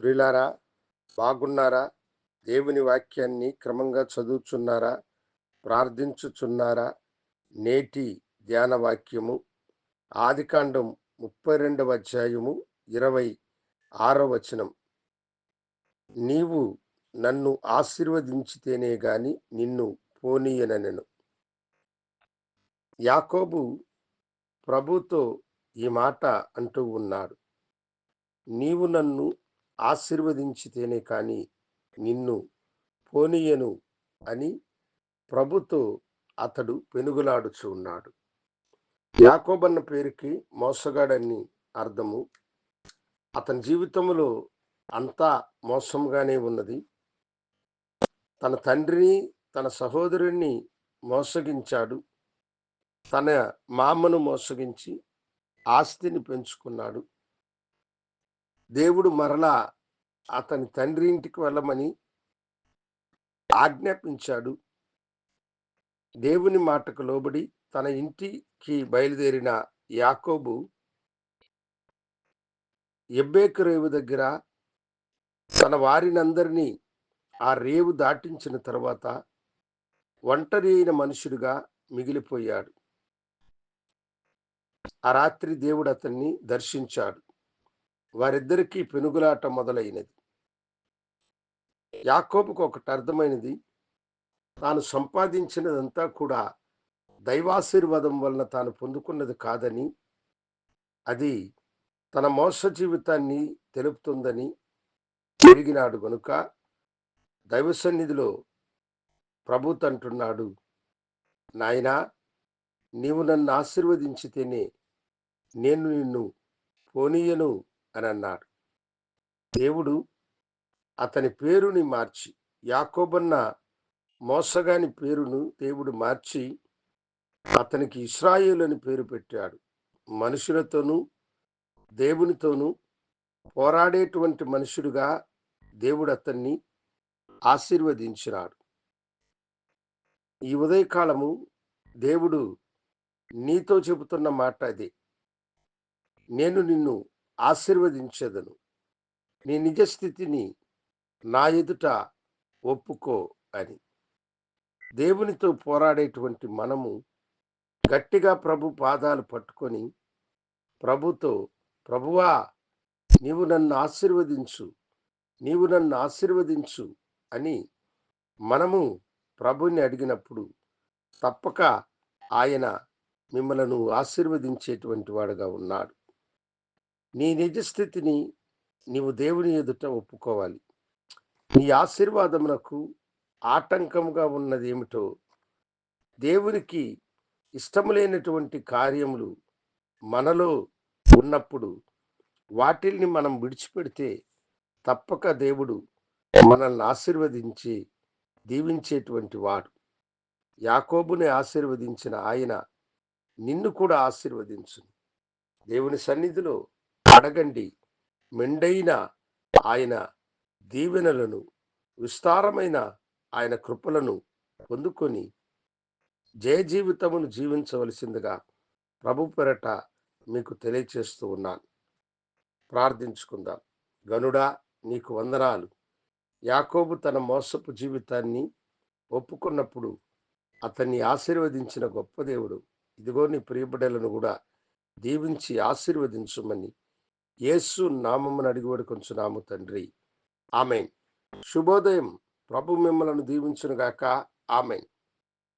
ప్రియులారా బాగున్నారా? దేవుని వాక్యాన్ని క్రమంగా చదువుచున్నారా? ప్రార్థించుచున్నారా? నేటి ధ్యాన వాక్యము ఆదికాండం ముప్పై రెండవ అధ్యాయము ఇరవై ఆరో వచనం. నీవు నన్ను ఆశీర్వదించితేనే గాని నిన్ను పోనీయనెను యాకోబు ప్రభుతో ఈ మాట అంటూ ఉన్నాడు. నీవు నన్ను ఆశీర్వదించితేనే కానీ నిన్ను పోనీయను అని ప్రభుతో అతడు పెనుగులాడుచు ఉన్నాడు. యాకోబన్న పేరుకి మోసగాడని అర్థము. అతని జీవితంలో అంతా మోసంగానే ఉన్నది. తన తండ్రిని తన సహోదరుణ్ణి మోసగించాడు. తన మామను మోసగించి ఆస్తిని పెంచుకున్నాడు. దేవుడు మరలా అతని తండ్రి ఇంటికి వెళ్ళమని ఆజ్ఞాపించాడు. దేవుని మాటకు లోబడి తన ఇంటికి బయలుదేరిన యాకోబు ఎబ్బేకు రేవు దగ్గర తన వారినందరినీ ఆ రేవు దాటించిన తర్వాత ఒంటరి అయిన మనుషుడిగా మిగిలిపోయాడు. ఆ రాత్రి దేవుడు అతన్ని దర్శించాడు. వారిద్దరికీ పెనుగులాట మొదలైనది. యాకోబుకు ఒకటి అర్థమైనది తాను సంపాదించినదంతా కూడా దైవాశీర్వాదం వలన తాను పొందుకున్నది కాదని అది తన మోస జీవితాన్ని తెలుపుతుందని పెరిగినాడు గనుక దైవ సన్నిధిలో ప్రభుత్ అంటున్నాడు నాయనా నీవు నన్ను ఆశీర్వదించితేనే నేను నిన్ను పోనీయను అని అన్నాడు దేవుడు అతని పేరుని మార్చి యాకోబన్న మోసగాని పేరును దేవుడు మార్చి అతనికి ఇస్రాయేల్ అని పేరు పెట్టాడు. మనుషులతోనూ దేవునితోనూ పోరాడేటువంటి మనుషుడుగా దేవుడు అతన్ని ఆశీర్వదించినాడు. ఈ ఉదయకాలము దేవుడు నీతో చెబుతున్న మాట అదే. నేను నిన్ను ఆశీర్వదించదను. నీ నిజ స్థితిని నా ఎదుట ఒప్పుకో అని. దేవునితో పోరాడేటువంటి మనము గట్టిగా ప్రభు పాదాలు పట్టుకొని ప్రభుతో ప్రభువా నీవు నన్ను ఆశీర్వదించు నీవు నన్ను ఆశీర్వదించు అని మనము ప్రభుని అడిగినప్పుడు తప్పక ఆయన మిమ్మలను ఆశీర్వదించేటువంటి వాడుగా ఉన్నాడు. నీ నిజస్థితిని నీవు దేవుని ఎదుట ఒప్పుకోవాలి. నీ ఆశీర్వాదమునకు ఆటంకంగా ఉన్నది ఏమిటో దేవునికి ఇష్టము లేనటువంటి కార్యములు మనలో ఉన్నప్పుడు వాటిల్ని మనం విడిచిపెడితే తప్పక దేవుడు మనల్ని ఆశీర్వదించి దీవించేటువంటి వాడు. యాకోబుని ఆశీర్వదించిన ఆయన నిన్ను కూడా ఆశీర్వదించు దేవుని సన్నిధిలో అడగండి. మెండైన ఆయన దీవెనలను విస్తారమైన ఆయన కృపలను పొందుకొని జయ జీవితమును జీవించవలసిందిగా ప్రభు పెరట మీకు తెలియచేస్తూ ఉన్నాను. ప్రార్థించుకుందాం. గనుడా నీకు వందనాలు. యాకోబు తన మోసపు జీవితాన్ని ఒప్పుకున్నప్పుడు అతన్ని ఆశీర్వదించిన గొప్ప దేవుడు. ఇదిగో నీ ప్రియబిడలను కూడా దీవించి ఆశీర్వదించమని యేసు నామమ్మని అడిగివాడు కొంచెం నాము తండ్రి. ఆమెన్. శుభోదయం. ప్రభు మిమ్మలను దీవించునుగాక. ఆమెన్.